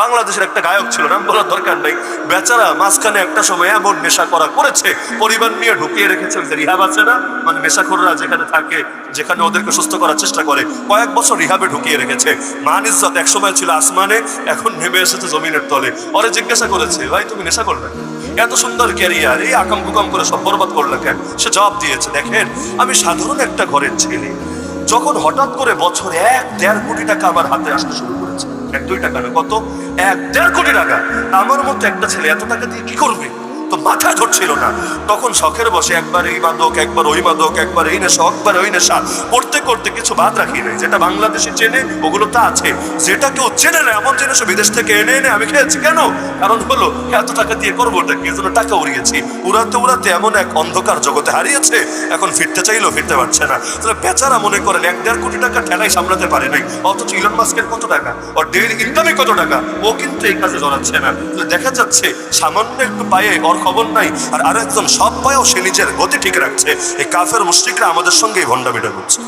বাংলাদেশের একটা গায়ক ছিল, নাম বলার দরকার নেই। বেচারা মাঝখানে একটা সময় এমন নেশা করা করেছে, পরিবার নিয়ে ঢুকিয়ে রেখেছে যে রিহাব আছে না? মানে নেশাখোররা যেখানে থাকে, যেখানে ওদেরকে সুস্থ করার চেষ্টা করে, কয়েক বছর রিহাবে ঢুকিয়ে রেখেছে। মান ইজ্জত এক সময় ছিল আসমানে, এখন নেমে এসেছে জমিনের তলে। ওরে জিজ্ঞাসা করেছে, ভাই, তুমি নেশা করবে এত সুন্দর ক্যারিয়ার, এই আকাম কুকাম করে সব বরবাদ করলে কেন? সে জবাব দিয়েছে, দেখেন, আমি সাধারণ একটা ঘরের ছেলে। যখন হঠাৎ করে বছরে এক দেড় কোটি টাকা আমার হাতে আসতে শুরু করেছে এক, দুই টাকা না, কত? এক, দেড় কোটি টাকা। আমার মতো একটা ছেলে এত টাকা দিয়ে কি করবে? তো মাথায় ধরছিল না। তখন শখের বসে একবার এই মাদক একবার ওই মাদক একবার এই নেশা, একবার ওই নেশা। করতে করতে কিছু বাদ রাখি নাই। যেটা বাংলাদেশে চেনে, ওগুলো তো আছে। যেটা কেউ চেনে না, এমন জিনিস বিদেশ থেকে এনে এনে আমি খেয়েছি। কেন? কারণ হলো, এত টাকা দিয়ে করব ওটা কি? এজন্য টাকা উড়িয়েছি। উড়াতে উড়াতে এমন এক অন্ধকার জগতে হারিয়েছে। এখন ফিরতে চাইলেও ফিরতে পারছে না। তাহলে বেচারা মনে করেন এক দেড় কোটি টাকা ঠেলাই সামলাতে পারে নাই। অথচ ইলন মাস্কের কত টাকা? ওর ডেইলি ইনকামই কত টাকা? ও কিন্তু এই কাজে জড়াচ্ছে না। দেখা যাচ্ছে, সামান্য একটু পায়ে ওর খবর নাই, আর আরেকজন সব পায়েও সে নিজের গতি ঠিক রাখছে। এই কাফের মুশ্রিকরা আমাদের সঙ্গে এই ভণ্ডামিটা করছে।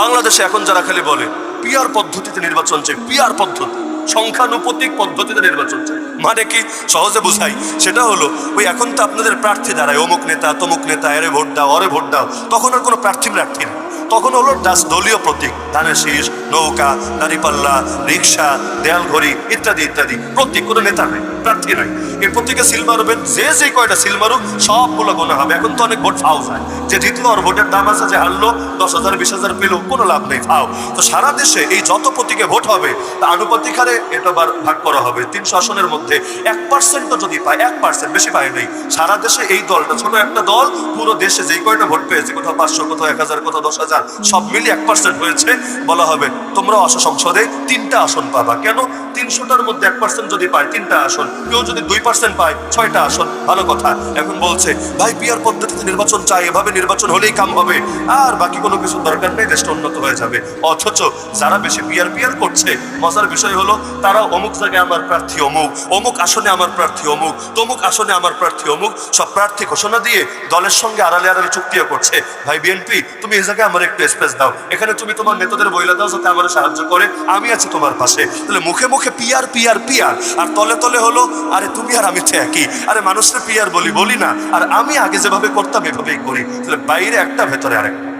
বাংলাদেশে এখন যারা খালি বলে, পিয়ার পদ্ধতিতে নির্বাচন চাই, পিয়ার পদ্ধতি, সংখ্যানুপতিক পদ্ধতিতে নির্বাচন চাই। মানে কি? সহজে বুঝাই। সেটা হলো, ওই এখন তো আপনাদের প্রার্থী দাঁড়ায়, অমুক নেতা, তমুক নেতা, এরে ভোট দাও, অরে ভোট দাও। তখন আর কোনো প্রার্থী প্রার্থী নেই তখন হলো ডাস দলীয় প্রতীক, ধানের শীষ, নৌকা দাঁড়িপাল্লা রিক্সা দেয়াল ঘড়ি ইত্যাদি ইত্যাদি। প্রতীক কোনো নেতা নেই। প্রার্থী নাই। এই প্রতীকে সিল মারবেন, যে যে কয়টা সিল মারুক, সবগুলো গোনা হবে। এখন তো অনেক ভোট ফাও যায়। যে জিতলো আর ভোটের দাম আছে, যে হারলো, দশ হাজার, বিশ হাজার পেল, কোনো লাভ নেই, ফাও। তো সারা দেশে এই যত প্রতীকে ভোট হবে, তা আনুপাতিক হারে এটা ভাগ করা হবে। তিনশো আসনের মধ্যে এক পার্সেন্টও যদি পায়, এক পার্সেন্ট বেশি পায় নাই। সারা দেশে এই দলটা ছোট একটা দল, পুরো দেশে যেই কয়টা ভোট পেয়েছে, কোথাও পাঁচশো, কোথাও এক হাজার, কোথাও দশ হাজার, সব মিলিয়ে এক পার্সেন্ট হয়েছে, বলা হবে, তোমরা আসো সংসদে তিনটা আসন পাবা। কেন? তিনশোটার মধ্যে এক পার্সেন্ট যদি পায়, তিনটা আসন। কেউ যদি দুই পার্সেন্ট পায়, ছয়টা আসন ভালো কথা। এখন বলছে, ভাই পিয়ার পদ্ধতিতে নির্বাচন চাই, এভাবে নির্বাচন হলেই কাম হবে। আর বাকি কোনো কিছু দরকার নেই, দেশটা উন্নত হয়ে যাবে। অথচ যারা বেশি পিয়ার পিয়ার করছে, মজার বিষয় হলো, তারা অমুক জায়গায় আমার প্রার্থী অমুক অমুক আসনে আমার প্রার্থী অমুক, তমুক আসনে আমার প্রার্থী অমুক, সব প্রার্থী ঘোষণা দিয়ে দলের সঙ্গে আড়ালে আড়ালে চুক্তিও করছে। ভাই বিএনপি তুমি এই জায়গায় আমার একটু স্পেস দাও। এখানে তুমি তোমার নেতাদের বইলা দাও, যাতে আমার সাহায্য করে। আমি আছি তোমার পাশে। তাহলে মুখে মুখে পিয়ার পিয়ার পিয়ার আর তলে তলে হলো আরে তুমি আর আমি তো একই। আরে মানুষের পিয়ার বলি বলি না। আর আমি আগে যেভাবে করতাম, এভাবেই করি। তাহলে বাইরে একটা, ভেতরে আরেকটা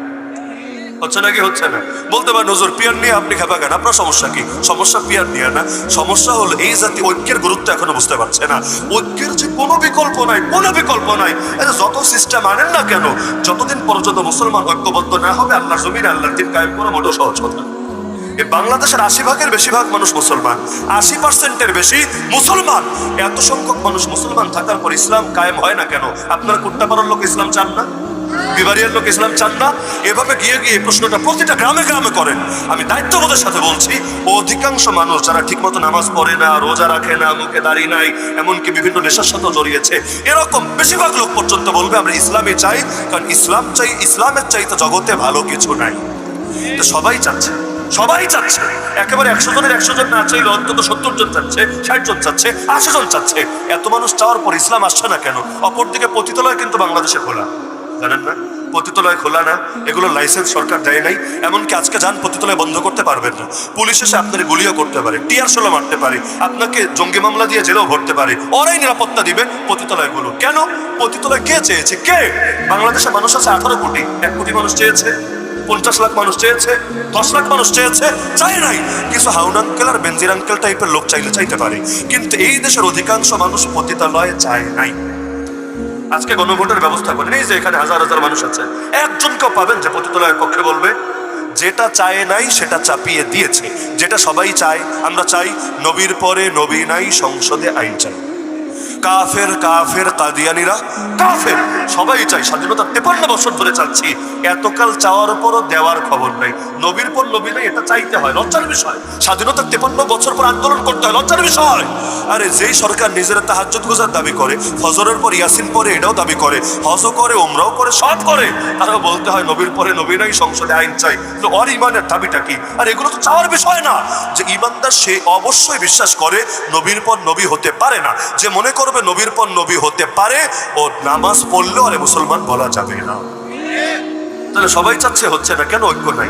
হচ্ছে নাকি হচ্ছে না? বলতে পারেন নজর পিয়ার নিয়ে আপনি খেপা কেন আপনার সমস্যা কি? সমস্যা পিয়ার নিয়ে না। সমস্যা হলো এই জাতি ঐক্যের গুরুত্ব এখনও বুঝতে পারছে না। ঐক্যের যে কোনো বিকল্প নাই, কোনো বিকল্প নাই। এটা যত সিস্টেম আনেন না কেন, যতদিন পর্যন্ত মুসলমান ঐক্যবদ্ধ না হবে, আল্লাহর জমিন, আল্লাহর দিন কায়েম করা মোটেও সহজ কথা। এই বাংলাদেশের আশি ভাগের বেশিরভাগ মানুষ মুসলমান। আশি পার্সেন্টের বেশি মুসলমান। এত সংখ্যক মানুষ মুসলমান থাকার পর ইসলাম কায়েম হয় না কেন? আপনার কুট্টাপাড়ার লোক ইসলাম চান না? বিবারিয়ার লোক ইসলাম চান না? এভাবে গিয়ে গিয়ে প্রশ্নটা প্রতিটা গ্রামে গ্রামে করেন। আমি দায়িত্ববোধের সাথে বলছি, অধিকাংশ মানুষ যারা ঠিকমতো নামাজ পড়ে না, রোজা রাখে না, মুখে দাড়ি নাই, এমনকি বিভিন্ন নেশার সাথে জড়িয়েছে, এরকম বেশিরভাগ লোক পর্যন্ত বলবে, আমরা ইসলামে চাই, কারণ ইসলাম চাই, ইসলামের চাইতে জগতে ভালো কিছু নাই। তো সবাই চাচ্ছে। সবাই চাচ্ছে। একেবারে একশো জনের একশো জন না চাইলে অন্তত সত্তর জন চাচ্ছে, ষাট জন চাচ্ছে, আশি জন চাচ্ছে। এত মানুষ চাওয়ার পর ইসলাম আসছে না কেন? অপরদিকে পতিতলয় কিন্তু বাংলাদেশে খোলা। জানেন না? পতিতলয় খোলা না, এগুলো লাইসেন্স সরকার দেয় নাই, এমনকি আজকে যান পতিতলয় বন্ধ করতে পারবেন না। পুলিশ এসে আপনার গুলিও করতে পারে, টিয়ার মারতে পারে, আপনাকে জঙ্গি মামলা দিয়ে জেলেও ভরতে পারে, ওরাই নিরাপত্তা দিবে পতিতলয়গুলো। কেন? পতিতলয় কে চেয়েছে? কে? বাংলাদেশে মানুষ আছে আঠারো কোটি, এক কোটি মানুষ চেয়েছে। পঞ্চাশ লাখ মানুষ চেয়েছে, দশ লাখ মানুষ চেয়েছে চাই নাই। কিছু হাউন আঙ্কেল আর বেনজির আঙ্কেল টাইপের লোক চাইলে চাইতে পারে। কিন্তু এই দেশের অধিকাংশ মানুষ পতিতালয়ে চায় নাই। আজকে গণভোটের ব্যবস্থা করেন। এই যে এখানে হাজার হাজার মানুষ আছে। একজনকেও পাবেন যে পতিতলয়ের পক্ষে বলবে, যেটা চায় নাই, সেটা চাপিয়ে দিয়েছে। যেটা সবাই চায়, আমরা চাই নবীর পরে নবী নাই, সংসদে আইন চাই। কাফের কাফের কাদিয়ানিরা, কাফের। সবাই চাই স্বাধীনতা তেপান্ন বছর ধরে চাচ্ছি। এতকাল চাওয়ার পরও দেওয়ার খবর নাই। নবীর পর নবী নাই এটা চাইতে হয়, লজ্জার বিষয়। স্বাধীনতা তেপান্ন বছর পর আন্দোলন করতে হয়, লজ্জার বিষয়। আরে যেই সরকার নিজের তাহাজ্জুদ গুজার দাবি করে, ফজরের পর ইয়াসিন পরে এটাও দাবি করে, হজও করে ওমরাও করে, সব করে, তারাও বলতে হয় নবীর পরে নবী নাই, সংসদে আইন চাই। তো অর ইমানের দাবিটা কি? আর এগুলো তো চাওয়ার বিষয় না। যে ইমানদার সে অবশ্যই বিশ্বাস করে, নবীর পর নবী হতে পারে না। যে মনে করবে নবীর পর নবী হতে পারে ও নামাজ পড়লেও আরে মুসলমান বলা যাবে না। তাহলে সবাই চাচ্ছে হচ্ছে না, কেন ঐক্য নাই?